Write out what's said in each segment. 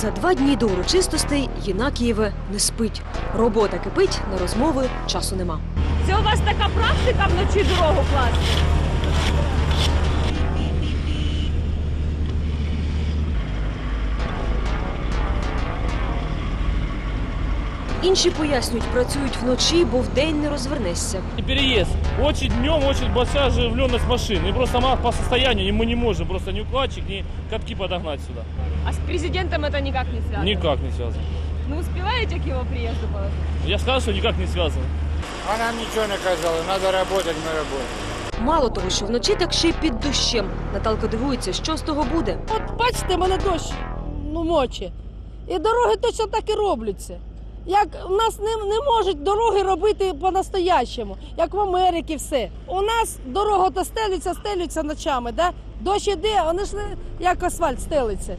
За два дні до урочистостей Єнакієве не спить. Робота кипить, на розмови часу нема. Це у вас така практика вночі дорогу класти? Інші пояснюють, працюють вночі, бо вдень не розвернешся. И переезд. Очень днем очень большая оживленность машин. И просто сама по состоянию мы не можем просто ни укладчик, ни катки подогнать сюда. А з президентом це ніяк не зв'язано? Никак не связано. Не успіваєте к його приїзду? Я сказал, что никак не связано. А нам ничего не казала, надо работать, мы работаем. Мало того, що вночі так ще й під дощем. Наталка дивується, що з того буде. От бачите, мене дощ ну, моче. І дороги точно так і робляться. Як у нас не, не можуть дороги робити по-настоящему, як в Америці все. У нас дорога то стелиться, стелються ночами, да? дощ іде, вони ж не як асфальт стелиться.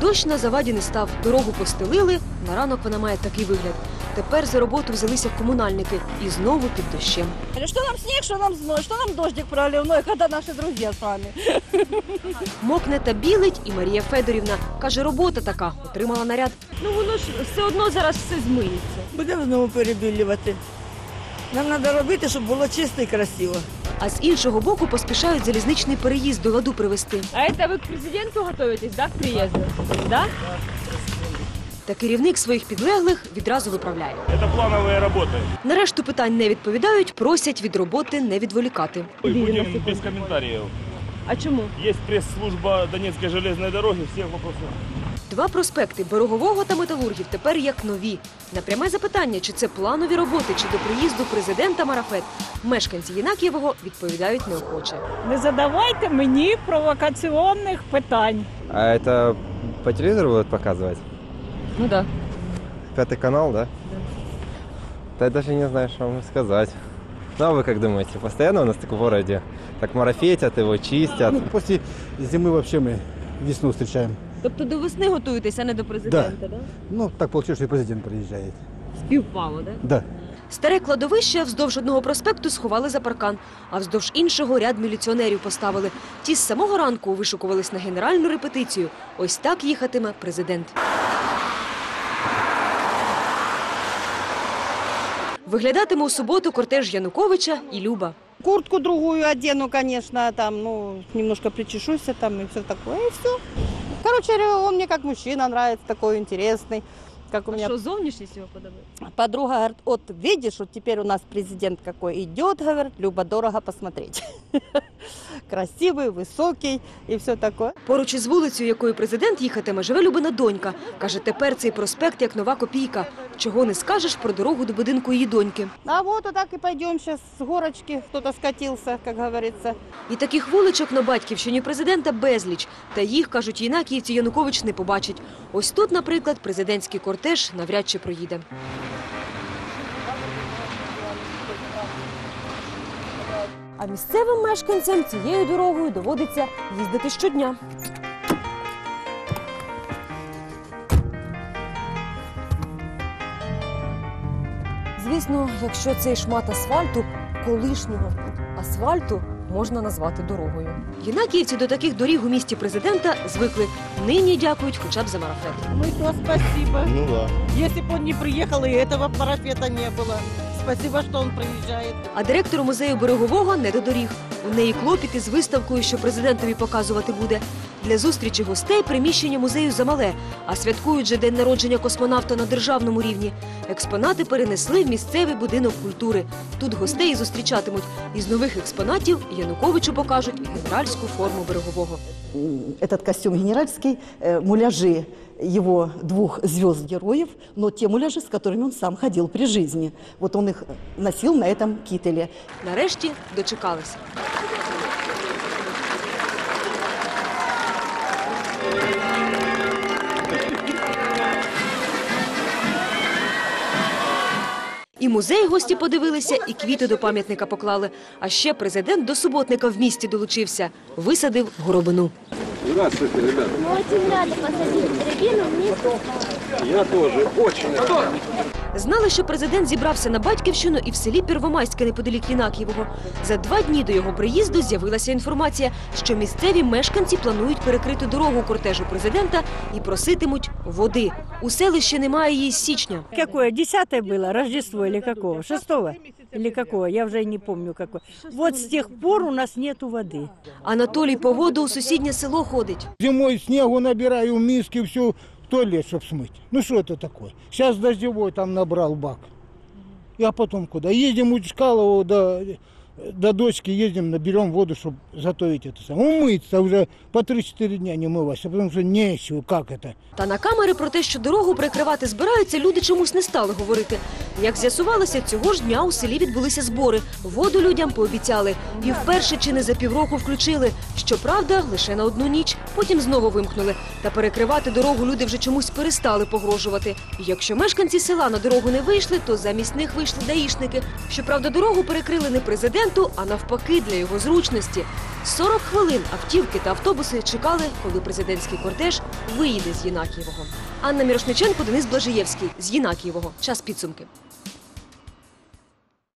Дощ на заваді не став, дорогу постелили. На ранок вона має такий вигляд. Тепер за роботу взялися комунальники і знову під дощем. Що нам сніг, що нам зной, що нам дождик проливной, коли наші друзі з вами. Мокне та білить і Марія Федорівна каже, робота така, отримала наряд. Ну воно ж все одно зараз все змиється. Будемо знову перебілювати. Нам треба робити, щоб було чисто і красиво. А з іншого боку поспішають залізничний переїзд до ладу привести. А це ви к президенту готуєтесь, да, к приїзду? Да? Та керівник своїх підлеглих відразу виправляє. Это плановые работы. На решту питань не відповідають, просять від роботи не відволікати. Будем без комментариев. А чому? Есть пресс-служба Донецкой железной дороги, всех вопросов. Два проспекти Берегового та Металургів тепер як нові. На пряме запитання, чи це планові роботи, чи до приїзду президента Марафет, мешканці Єнакієвого відповідають неохоче. Не задавайте мені провокаційних питань. А это по телевизору будут показывать? Ну да. Пятый канал, да? Да я даже не знаю, что вам сказать. Ну а вы как думаете, постоянно у нас так в городе так марафетят его, чистят? Ну, после зимы вообще мы весну встречаем. Тобто до весни готуєтесь, а не до президента, да? Ну, так получилось, что и президент приезжает. Співпало, да? Да. Старе кладовище вздовж одного проспекту сховали за паркан, а вздовж іншого ряд міліціонерів поставили. Ті з самого ранку вишукувались на генеральну репетицію. Ось так їхатиме президент. Виглядатиме у суботу кортеж Януковича і Люба. Куртку другую одену, конечно, там, ну, немножко причешусь там и все такое, и все. Короче, он мне как мужчина нравится, такой интересный. Как у А меня що зовнішність його подобається? подруга говорит, вот видишь, вот теперь у нас президент какой идет, говорит, Люба, дорого посмотреть. Красивый, высокий и все такое. Поруч із вулицею, якою президент їхатиме, живе Любина донька. Каже, тепер цей проспект як нова копійка. Чого не скажеш про дорогу до будинку її доньки. А вот вот так и пойдем сейчас с горочки, кто-то скатился, как говорится. І таких вуличок на батьківщині президента безліч. Та їх, кажуть, єнакіївці Янукович не побачить. Ось тут, наприклад, президентський кортеж навряд чи проїде. А місцевим мешканцям цією дорогою доводиться їздити щодня. Звісно, якщо цей шмат асфальту, колишнього асфальту, можна назвати дорогою. Єнакіївці до таких доріг у місті президента звикли. Нині дякують хоча б за марафет. Ну і то спасибо. Ну да. Если бы он не приехал, и этого парафета не было. Спасибо, что он приезжает. А директору музею берегового не до доріг. У неї клопіти з виставкою, що президентові показувати буде. Для зустрічі гостей приміщення музею замале, а святкують же день народження космонавта на державному рівні. Експонати перенесли в місцевий будинок культури. Тут гостей і зустрічатимуть. Із нових експонатів Януковичу покажуть генеральську форму берегового. этот костюм генеральский, э, муляжи его двух звезд героев, но те муляжи, с которыми он сам ходил при жизни. Вот он их носил на этом кителе. Нарешті дочекалися. І музей гості подивилися, і квіти до пам'ятника поклали. А ще президент до суботника в місті долучився, висадив горобину. Здравствуйте, ребята. Дробину вместе с вами. Я тоже очень Знали, що президент зібрався на батьківщину і в селі Первомайське неподалік Єнакієвого. За два дні до його приїзду з'явилася інформація, що місцеві мешканці планують перекрити дорогу кортежу президента і проситимуть води. У селищі немає її з січня. Какое? Десятое было? Рождество или какого? Шестого? Или какого? Я уже и не помню какое. Вот с тех пор у нас нету воды. Анатолій по воду у сусіднє село ходить. Зимой снегу набираю в миски, все в туалет, чтобы смыть. Ну что это такое? Сейчас дождевой там набрал бак. А потом куда? Едем у Чкалова до, до дочки, едем, наберем воду, чтобы готовить это самое. Умыться уже по 3-4 дня не мывайся, потому что нечего, как это. Та на камери про те, що дорогу перекривати збираються, люди чомусь не стали говорити. Як з'ясувалося, цього ж дня у селі відбулися збори. Воду людям пообіцяли. І вперше чи не за півроку включили. Щоправда, лише на одну ніч. Потім знову вимкнули. Та перекривати дорогу люди вже чомусь перестали погрожувати. І якщо мешканці села на дорогу не вийшли, то замість них вийшли даїшники. Щоправда, дорогу перекрили не президенту, а навпаки для його зручності. 40 хвилин автівки та автобуси чекали, коли президентський кортеж виїде з Єнакієвого. Анна Мірошниченко, Денис Блажиєвський з Єнакієвого. Час підсумки.